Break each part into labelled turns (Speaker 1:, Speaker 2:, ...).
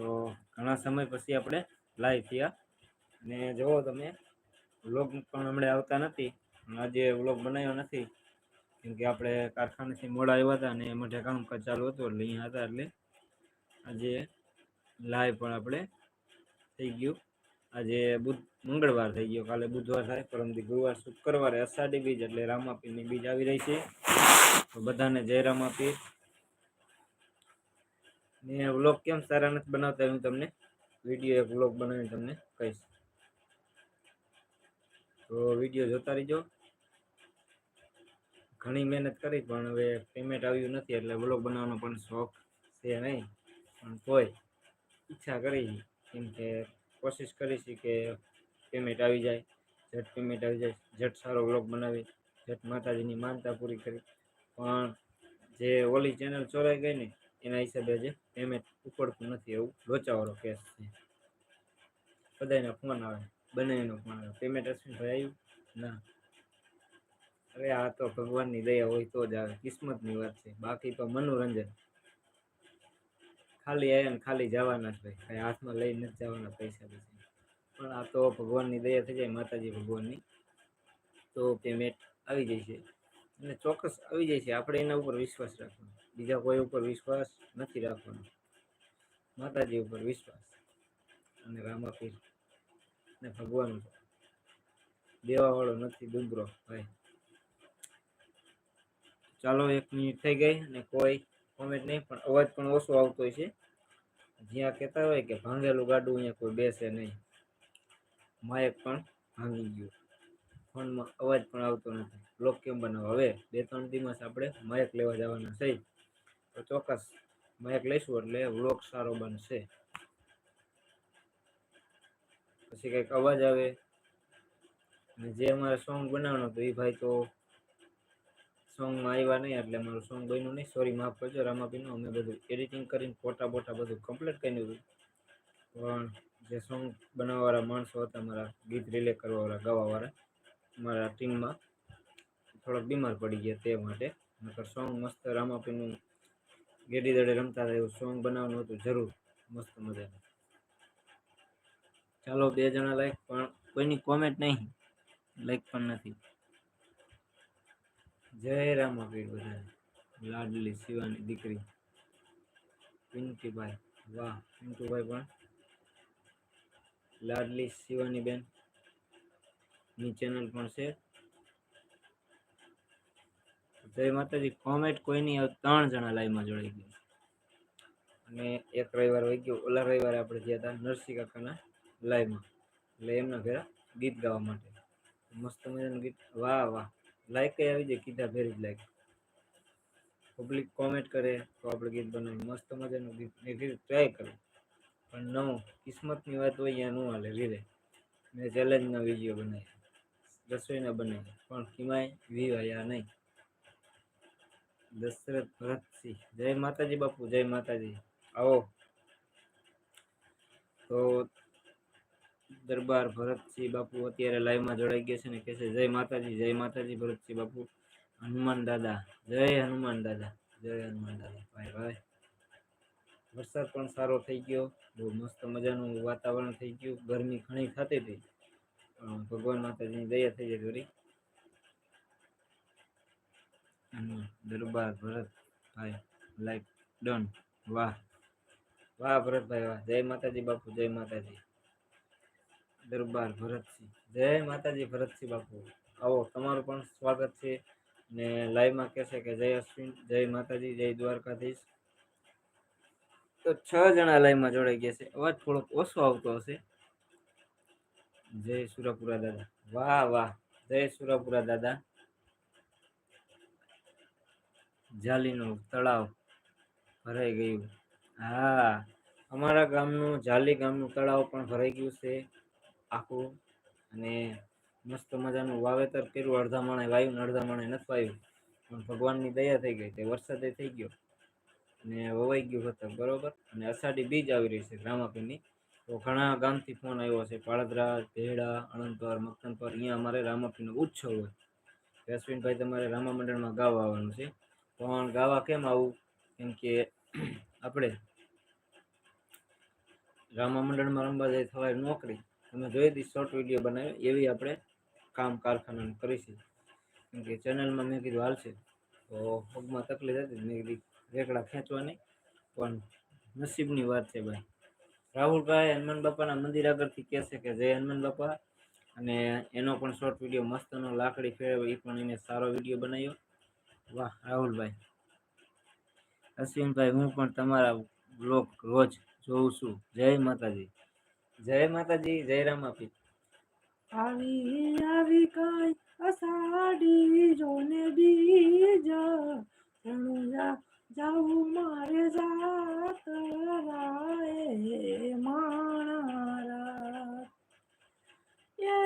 Speaker 1: તો ઘણા સમય પછી આપણે લાઈવ થયા. ને જુઓ તમે વ્લોગ પણ હમણાં આવતા નથી. આજે વ્લોગ બનાવ્યો નથી. કેમ કે આપણે કારખાનેથી મોડા આવ્યા હતા અને માટે કામકાજ ચાલુ હતું એટલે અહીંયા હતા એટલે આજે લાઈવ પણ આપણે થઈ ગયું. આજે બુધ, મંગળવાર થઈ ગયો. કાલે બુધવાર થાય પરમથી ગુરુવાર શુક્રવારે અષાઢી બીજ એટલે રામાપીની બીજ આવી રહી છે. તો બધાને જય રામાપીર. ને વ્લોગ કેમ સારા નથી બનાવતા હું તમને વીડિયો એક વ્લોગ બનાવીને તમને કહીશ. તો વીડિયો જોતા રહીજો. ઘણી મહેનત કરી પણ હવે પેમેન્ટ આવ્યું નથી એટલે વ્લોગ બનાવવાનો પણ શોખ છે નહીં. પણ તોય ઈચ્છા કરી. કેમ કે કોશિશ કરી છે કે પેમેન્ટ આવી જાય, ઝટ પેમેન્ટ આવી જાય, ઝટ સારો વ્લોગ બનાવી, ઝટ માતાજીની માનતા પૂરી કરી. પણ જે ઓલી ચેનલ ચોરાઈ ગઈ ને એના હિસાબે જે પેમેન્ટ ઉપડતું નથી એવું લોચાવાળો કેસ છે. બધાના ફોન આવે, બંનેનો ફોન આવે. પેમેન્ટ અશ્વિનભાઈ આવ્યું ના. અરે આ તો ભગવાનની દયા હોય તો જ આવે. કિસ્મતની વાત છે. બાકી તો મનોરંજન. ખાલી આવ્યા ને ખાલી જવાના જ ભાઈ. કાંઈ હાથમાં લઈને નથી જવાના પૈસા પછી. પણ આ તો ભગવાનની દયા થઈ જાય, માતાજી ભગવાનની. તો પેમેન્ટ આવી જાય છે અને ચોક્કસ આવી જાય છે આપણે એના ઉપર વિશ્વાસ રાખવાનો. બીજા કોઈ ઉપર વિશ્વાસ નથી રાખવાનો. માતાજી ઉપર વિશ્વાસ અને રામાપીર ને ભગવાન ઉપર. દેવાવાળો નથી, ડુંગરો ભાઈ. ચાલો એક મિનિટ થઈ ગઈ અને કોઈ કોમેન્ટ નહીં, પણ અવાજ પણ ઓછો આવતો હોય છે. જ્યાં કહેતા હોય કે ભાંગેલું ગાડું અહીંયા કોઈ બેસે નહીં. માયક પણ ભાંગી ગયું. ફોનમાં અવાજ પણ આવતો નથી. બ્લોક કેમ બનાવો? હવે બે ત્રણ દિવસ આપણે માયક લેવા જવાના છે. તો ચોક્કસ. માયક લઈશું એટલે વ્લોગ સારો બનશે. પછી કંઈક અવાજ આવે. અને જે અમારે સોંગ બનાવવાનો હતો એ ભાઈ તો સોંગમાં આવ્યા નહીં એટલે મારું સોંગ બન્યું નહીં. સોરી માફ કરજો રામાપીનું અમે બધું એડિટિંગ કરીને ફોટા બોટા બધું કમ્પ્લીટ કરી દીધું પણ જે સોંગ બનાવવાવાળા માણસો હતા, મારા ગીત રિલે કરવાવાળા, ગાવાવાળા, મારા ટીમમાં થોડાક બીમાર પડી ગયા તે માટે. નકર સોંગ મસ્ત રામાપીનું ગેડી દડે રમતા હતા, એવું સોંગ બનાવવાનું હતું, જરૂર. મસ્ત મજાનું. ચાલો, બે જણા લાઈક પણ કોઈની કોમેન્ટ નહીં. લાઈક પણ નથી. જય રામાપીર બધા લાડલી શિવાની દીકરી. પિન્કીભાઈ. વાહ પિન્ટુભાઈ પણ. લાડલી શિવાની બેન. ની ચેનલ પણ છે. જય માતાજી. કોમેન્ટ કોઈ નહીં આવે ત્રણ જણા લાઈવમાં જોડાઈ ગયા. અને એક રવિવાર વહી ગયો. ઓલા રવિવારે આપણે ગયા હતા નરસિંહ કાકાના લાઈવમાં એટલે એમના ઘરે ગીત ગાવા માટે. મસ્ત મજાનું ગીત. વાહ વાહ. લાઈક આવી જાય, કીધા ભેરી જ લાઈક પબ્લિક કોમેન્ટ કરે, તો આપણે ગીત બનાવી મસ્ત મજાનું ગીત. મેં કીધું ટ્રાય કરે પણ ન કિસ્મતની વાત હોય, અહીંયા ન હાલે રીરે મેં ચેલેન્જના વીડિયો બનાવ્યા રસોઈના બનાવ્યા પણ કિમાય વીવાયા નહીં. દશરથ ભરતસિંહ જય માતાજી બાપુ, જય માતાજી. આવો. તો દરબાર ભરતસિંહ બાપુ અત્યારે લાઈવમાં જોડાઈ ગયા છે ને કહે છે, જય માતાજી જય માતાજી ભરતસિંહ બાપુ. હનુમાન દાદા, જય હનુમાન દાદા, જય હનુમાન દાદા. ભાઈ ભાઈ. વરસાદ પણ સારો થઈ ગયો. બહુ મસ્ત મજાનું વાતાવરણ થઈ ગયું. ગરમી ઘણી થતી હતી. ભગવાન માતાજીની દયા થઈ જાય થોડી હનુમાન દરબાર ભરતભાઈ લાઈક ડન વાહ. વાહ ભરતભાઈ વાહ. જય માતાજી બાપુ, જય માતાજી. દરબાર ભરતસિંહ જય માતાજી ભરતસિંહ બાપુ. આવો, તમારું પણ સ્વાગત છે. ને લાઈવમાં કહેશે કે જય અશ્વિન, જય માતાજી, જય દ્વારકાધીશ. તો છ જણા લાઈવમાં જોડાઈ ગયા છે. અવાજ થોડોક ઓછો આવતો હશે. જય સુરાપુરા દાદા. વાહ વાહ. જય સુરાપુરા દાદા. જાલીનું તળાવ ભરાઈ ગયું. હા, અમારા ગામનું, જાલી ગામનું તળાવ પણ ભરાઈ ગયું છે આખું. અને મસ્ત મજાનું વાવેતર કર્યું. અડધા માણે વાયું અડધા માણે નથી વાયું. પણ ભગવાનની દયા થઈ ગઈ તે વરસાદે થઈ ગયો. ને વવાઈ ગયું હતું, બરોબર? અને અષાઢી બીજ આવી રહી છે રામાપીની તો ઘણા ગામથી ફોન આવ્યો છે. પાળદરા, ભેડા અણંતર મક્તનપર અહીંયા અમારે રામાપીનો ઉત્સવ હોય. અશ્વિનભાઈ તમારે રામા મંડળમાં ગાવા આવવાનું છે. પણ ગાવા કેમ આવું? કેમ કે આપણે રામા મંડળમાં રમવા જાય થવાય નોકરી તમે જોઈ હતી શોર્ટ વીડિયો બનાવ્યો એવી આપણે કામ કારખાનાનું કરીશું. કેમ કે ચેનલમાં મેં કીધું હાલશે. તો પગમાં તકલીફ હતી, મેં કીધી રેકડા ખેંચવાની. પણ નસીબની વાત છે ભાઈ. રાહુલભાઈ હનુમાન બાપાના મંદિર આગળથી કહે છે કે, જય હનુમાન બાપા. અને એનો પણ શોર્ટ વીડિયો મસ્તનો લાકડી ફેરવે એ પણ એને સારો વીડિયો બનાવ્યો. વાહ, રાહુલભાઈ. અશ્વિનભાઈ, હું પણ તમારા બ્લોગ રોજ જોઉં છું. જય માતાજી. જય માતાજી, જય રામાપી
Speaker 2: આવી આવી કઈ અસાડી જોને બીજ. રણુજા જાવું મારે જાત રાએ મારા એ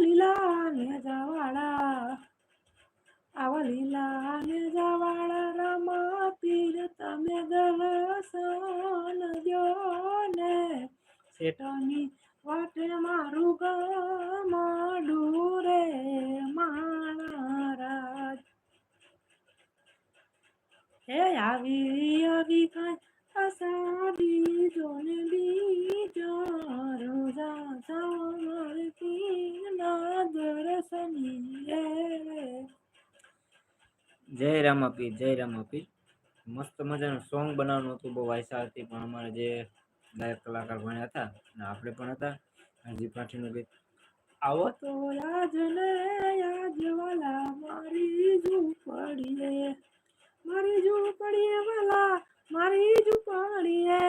Speaker 2: લીલા ને જવાળા આવા લીલા જવાળા રામા પીર તમે દર્શન દો ને શેઠની વાટે મારું ગામડું રે માણા હે આવી આવી કાંઈ
Speaker 1: જય રામાપી જય રામાપી મસ્ત મજાનું સોંગ બનાવવાનું હતું, બહુ વાયસા હતી, પણ અમારે જે ગાયક કલાકાર ભણ્યા હતા, અને આપણે પણ હતા હરજી પાઠીનું ગીત.
Speaker 2: આવો તો રાજને યાદ વાલા, મારી ઝૂંપડીએ મારી ઝૂંપડીએ વાલા, મારી ઝૂંપડીએ.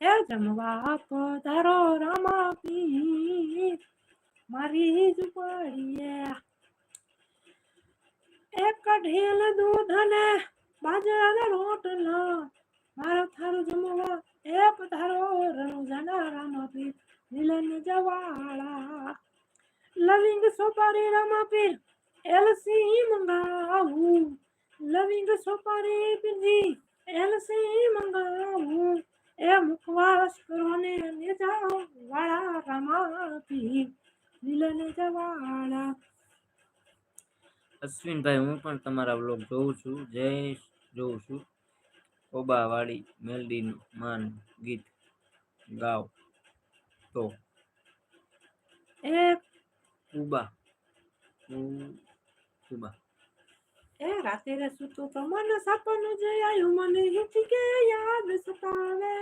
Speaker 2: હે જમવા પધારો રામા પી મારી ઝૂંપડીએ. એક ઢીલ દૂધ અને બાજરાના રોટલા. મારો થારો જમવા, એક ધારો રણુજાના રામા પીર. મિલન જવાળા. લવિંગ સોપારી રામા પીર, એલસી મંગાવું. લવિંગ સોપારી પીરજી, એલસી મંગાવું. એ મુખવાસ કરો ને જાઓ વાળા રામા પીર. મિલન જવાળા.
Speaker 1: અશ્વિનભાઈ હું પણ તમારા બ્લોગ જોઉં છું. જય જોઉં છું. ઓબાવાળી મેલડીનું માન ગીત ગાઓ તો.
Speaker 2: એ
Speaker 1: ઉબા ઉબા
Speaker 2: એ રાતે રે સૂતો તો મન સપનું જે આયું મને હિચકે યાદ સતાવે.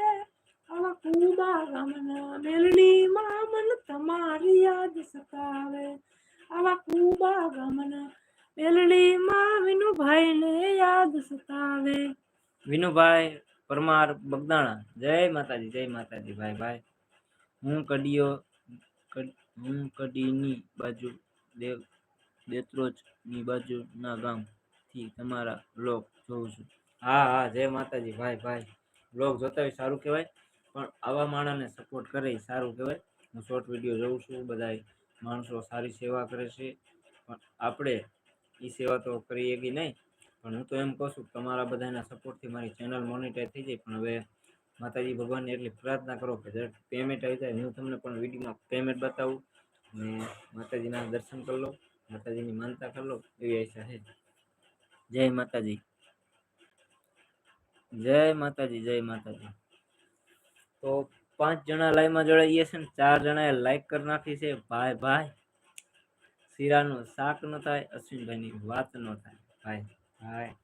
Speaker 2: આવા કુબા ગામના મેલડી માં મન તમારી યાદ સતાવે. આવા કુબા ગામના મેલડી માં વિનુભાઈ ને યાદ સતાવે.
Speaker 1: વિનુભાઈ, પરમાર, બગદાણા. જય માતાજી જય માતાજી, ભાઈ ભાઈ. હું કડીયો હું કડીની બાજુ દેવ, દેત્રોજની બાજુના ગામથી તમારા બ્લોગ જોઉં છું. હા હા, જય માતાજી, ભાઈ ભાઈ. બ્લોગ જોતા હોય સારું કહેવાય, પણ આવા માણસને સપોર્ટ કરે સારું કહેવાય. હું શોર્ટ વીડિયો જોઉં છું બધા માણસો સારી સેવા કરે છે. પણ આપણે એ સેવા તો કરી એવી નહીં. પણ હું તો એમ કહું છું તમારા બધાના સપોર્ટથી મારી ચેનલ મોનિટાઈઝ થઈ જાય. પણ હવે માતાજી ભગવાનને એટલી પ્રાર્થના કરો કે જરાક પેમેન્ટ આવી જાય. હું તમને પણ વિડીયોમાં પેમેન્ટ બતાવું. અને માતાજીના દર્શન કરી લો. માતાજીની માનતા કરી લો. એવી આશા છે. જય માતાજી. જય માતાજી જય માતાજી. તો પાંચ જણા લાઈવમાં જોડાઈએ છે ને ચાર જણાએ લાઈક કરી નાખી છે. ભાઈ ભાઈ શીરાનું શાક ન થાય, અશ્વિનભાઈની વાત ન થાય. ભાઈ ભાઈ.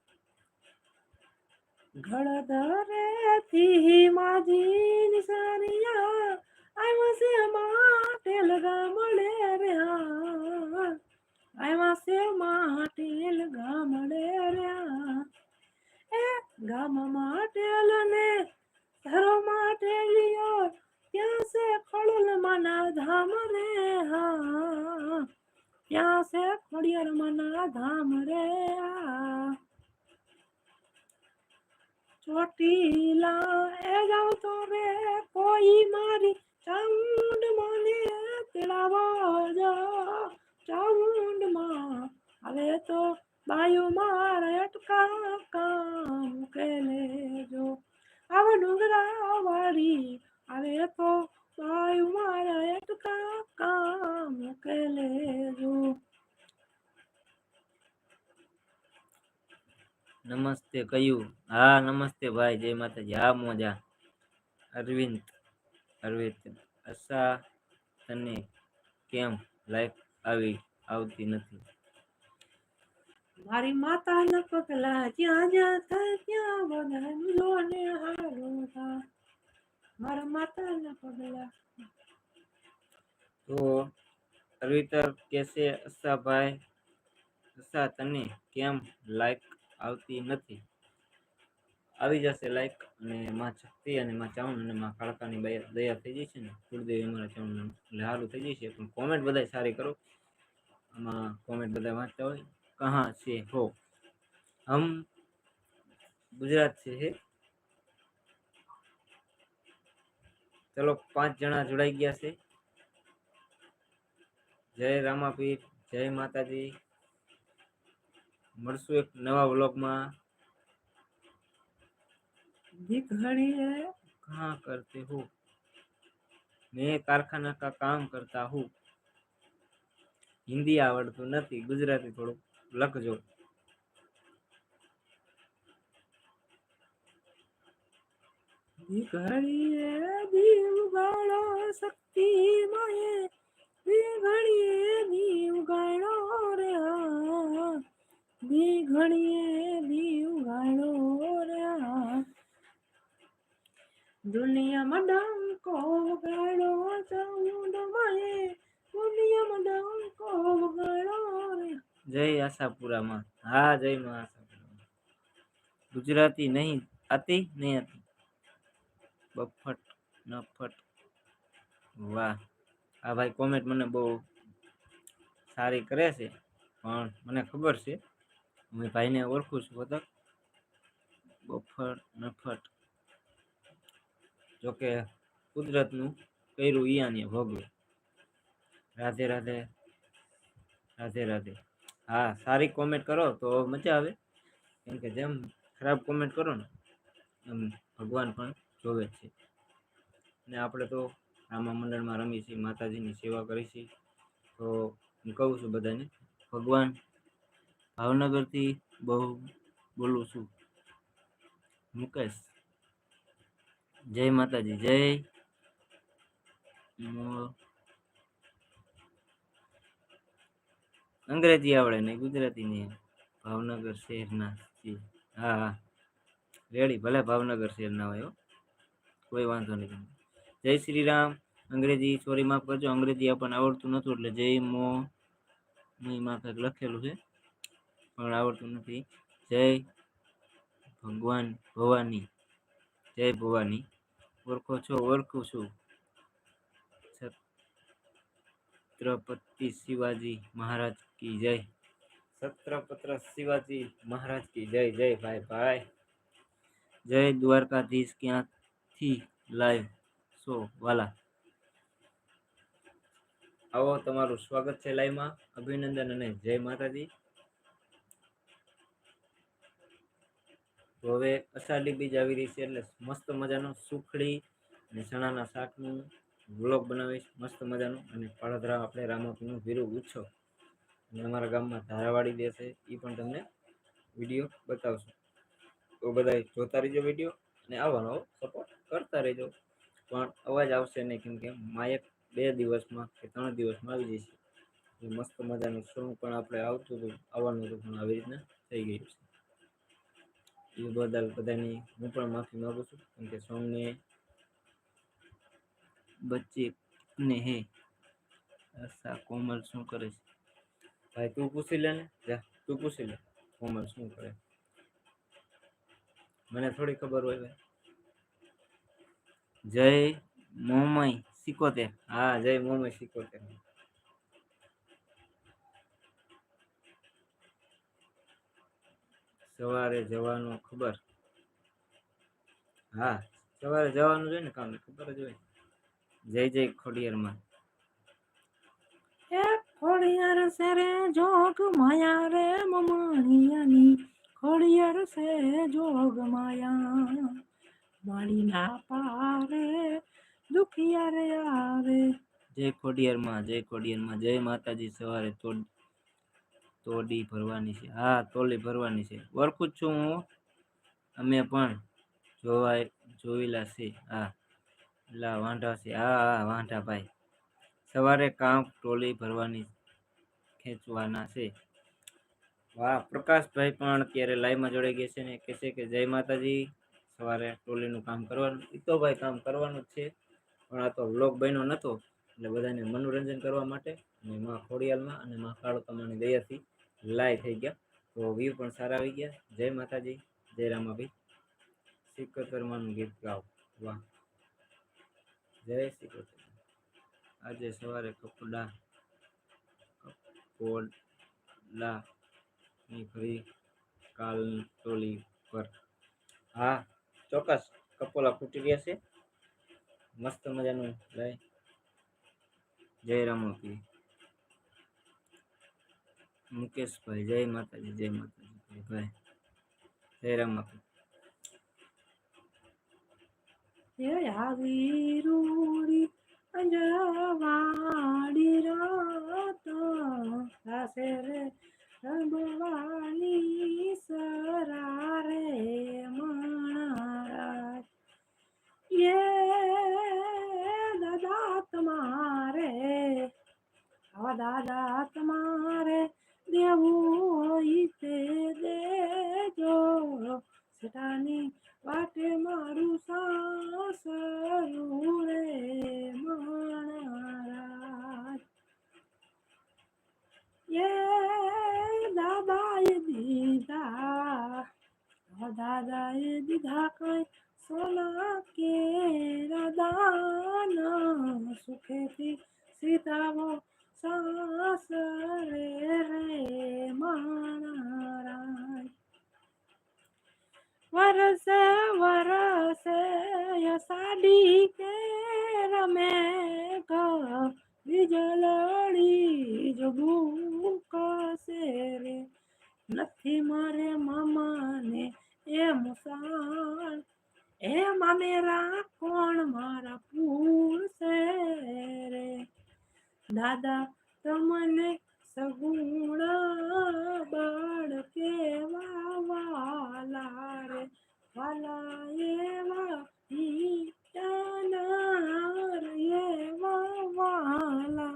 Speaker 2: ઘડધરે થી માજી નિશાનિયા આવ્યા સે માટેલ ગામડે રે હા છે માટેલ ગામડે રે હા એ ગામ માટેલ ને ધરો માટેલિયો ત્યાં સે ખળલ મના ધામ રે હા ત્યાં છે ખોડિયાર માના ધામ રે ચોટીલા એ જાઉં તો રે, કોઈ મારી ચાઉન્ડ મને તેડાવા જા. ચામુંડમાં હવે તો બાયુ મારે અટકા કામ કે લેજો. આવ ડુંગરા વાળી હવે તો બાયું મારે અટકા કામ કે લેજો.
Speaker 1: નમસ્તે કયું? હા નમસ્તે ભાઈ જય માતાજી. હા મોજા. અરવિંદ અરવિંદ અસા તને કેમ લાઈફ આવી આવતી નથી?
Speaker 2: મારી માતાના પગલા જ્યાં જ્યાં થાય ત્યાં બધાનું જોને હારો મારા
Speaker 1: તો અરવિતર કેસે અસાભાઈ? અસા, તને કેમ લાઈક આવતી નથી? આવી જશે લાઈક અને માં શક્તિ અને માં ચાવણ અને માં કાળકાની દયા થઈ જશે ને? કુળદેવી અમારા ચાવણ એટલે સારું થઈ જશે પણ કોમેન્ટ બધા સારી કરો. આમાં કોમેન્ટ બધા વાંચતા હોય. કહા છે હો? હમ ગુજરાત છે ચલો પાંચ જણા જોડાઈ ગયા છે. જય રામાપીર જય માતાજી. મળશું એક નવા વ્લોગમાં. કરતે હો? મેં કારખાના કા કામ કરતા હું? હિન્દી આવડતું નથી ગુજરાતી થોડુંક લખજો.
Speaker 2: ઘડી ગાળો શક્તિ માએ દીઘડીએ દીવ ગાળો રે આ દીઘડીએ દીવ ગાળો રે આ દુનિયામાં ડંકો વગાડો ચામુંડ માએ દુનિયામાં ડંકો વગાડો રે
Speaker 1: જય આશાપુરામાં હા જય માં આશાપુરામાં ગુજરાતી નહીં આતી નહીં આતી બફટ નફટ વાહ. આ ભાઈ કોમેન્ટ મને બહુ સારી કરે છે. પણ મને ખબર છે, હું ભાઈને ઓળખું છું બધા બફટ નફટ. જોકે કુદરતનું કર્યું ઈયાને ભોગવે. રાધે રાધે રાધે રાધે. હા, સારી કોમેન્ટ કરો તો મજા આવે. કેમ કે જેમ ખરાબ કોમેન્ટ કરો ને, એમ ભગવાન પણ જોવે છે. ને આપણે તો રામા મંડળમાં રમી છીએ માતાજીની સેવા કરી છે. તો હું કહું છું બધાને, ભગવાન ભાવનગરથી બહુ બોલું છું. મુકેશ, જય માતાજી, જય અંગ્રેજી આવડે નહીં ગુજરાતી નહીં ભાવનગર શહેરના હા હા. રેડી, ભલે ભાવનગર શહેરના હોય. કોઈ વાંધો નહીં. જય શ્રી રામ અંગ્રેજી સોરી માફ કરજો અંગ્રેજી આપણને આવડતું નહોતું એટલે જય મો. માં કંઈક લખેલું છે પણ આવડતું નથી. જય ભગવાન ભવાની. જય ભવાની. ઓળખો છો ઓળખું છું. છત્રપતિ શિવાજી મહારાજ કી જય. છત્રપત્ર શિવાજી મહારાજ કી જય જય ભાઈ ભાઈ. જય દ્વારકાધીશ ક્યાંથી લાઈવ સો વાલા. આવો તમારું સ્વાગત છે લાઈવમાં અભિનંદન અને જય માતાજી. તો હવે અષાઢી બીજ આવી રહી છે એટલે મસ્ત મજાનો સુખડી અને ચણાના શાકનું વ્લોગ બનાવીશ. મસ્ત મજાનું અને પાળોદરા આપણે રામાપીનું વીરુ ઉછો. અને અમારા ગામમાં ધારાવાડી દેશે છે એ પણ તમને વીડિયો બતાવશું. તો બધા જોતા રહેજો વીડિયો અને આવવાનો સપોર્ટ કરતા રહેજો. પણ અવાજ આવશે નહીં, કેમ કે માયક બે દિવસમાં કે ત્રણ દિવસમાં આવી જશે. એટલે મસ્ત મજાનું સોંગ પણ આપણે આવતું હતું, આવવાનું હતું, પણ આવી રીતના થઈ ગયું છે. એ બદલ બધાની હું પણ માફી માગું છું, કેમ કે સોંગને બચ્ચે ને હે અચ્છા કોમલ શું કરે છે? ભાઈ તું પૂછી લે ને, જા, તું પૂછી લે કોમલ શું કરે મને થોડી ખબર હોય ભાઈ. જય મોમય સિકોતેર. હા, જય મોમય સિકોતેર. સવારે જવાનું ખબર? હા, સવારે જવાનું જોઈએ ને કામ? ખબર જ હોય. જય જય ખોડિયારમાં.
Speaker 2: ખોડિયાર સે રે જોગ માયા રે, મમાણિયાની ખોડિયાર સે જોગ માયા. માળી ના પારે દુખિયા રે આરે
Speaker 1: જય ખોડિયારમાં જય ખોડિયારમાં જય માતાજી, સવારે તો તોડી ભરવાની છે. હા તોલી ભરવાની છે. ઓળખું છું હું. અમે પણ જોવાય, જોયેલા છે. હા, લા વાંઢા છે. હા હા, વાંઢા ભાઈ. સવારે કામ ટોલી ભરવાની ખેંચવાના છે. વાહ, પ્રકાશભાઈ પણ અત્યારે લાઈવમાં જોડાઈ ગયા છે ને કહે છે કે જય માતાજી. સવારે ટોલીનું કામ કરવાનું. એ તો ભાઈ કામ કરવાનું જ છે. પણ આ તો વ્લોગ બન્યો નહોતો એટલે બધાને મનોરંજન કરવા માટે અને માં ખોડિયાલમાં અને માં કાળોતમાની દયાથી લાઈ થઈ ગયા. તો વ્યૂ પણ સારા આવી ગયા. જય માતાજી. જય રામાભાઈ. સિકોતરમાનું ગીત ગાઓ. વાહ. જય શિકર આજે સવારે કપડા કપોલા ની ફરી કાલ ટોલી પર. હા. ચોક્કસ કપોલા ફૂટી ગયા છે. મસ્ત મજાનું. લઈ. જય રામોપી મુકેશભાઈ, જય માતાજી જય માતાજી. ભાઈ જય રામોપી
Speaker 2: એ આવી રૂડી અંજવાડી રાત સાસે રે રંગવાલી દાદાએ દીધા કઈ સોના કે દાન સુખેથી સીતાવો સાસરે રે મારા વરસે વરસે સાડી કે રમે બીજલડી જગુ કસે રે નથી મારે મામાને એ મુસાણ એ મેરા કોણ મારા પૂછે રે દાદા, તમને સગુણ બાળ કેવા વાલા રે વાલા એવા એવા વાલા.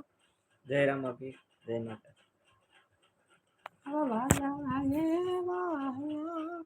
Speaker 1: જય રામાપી જય માતા. All I know I am, I am,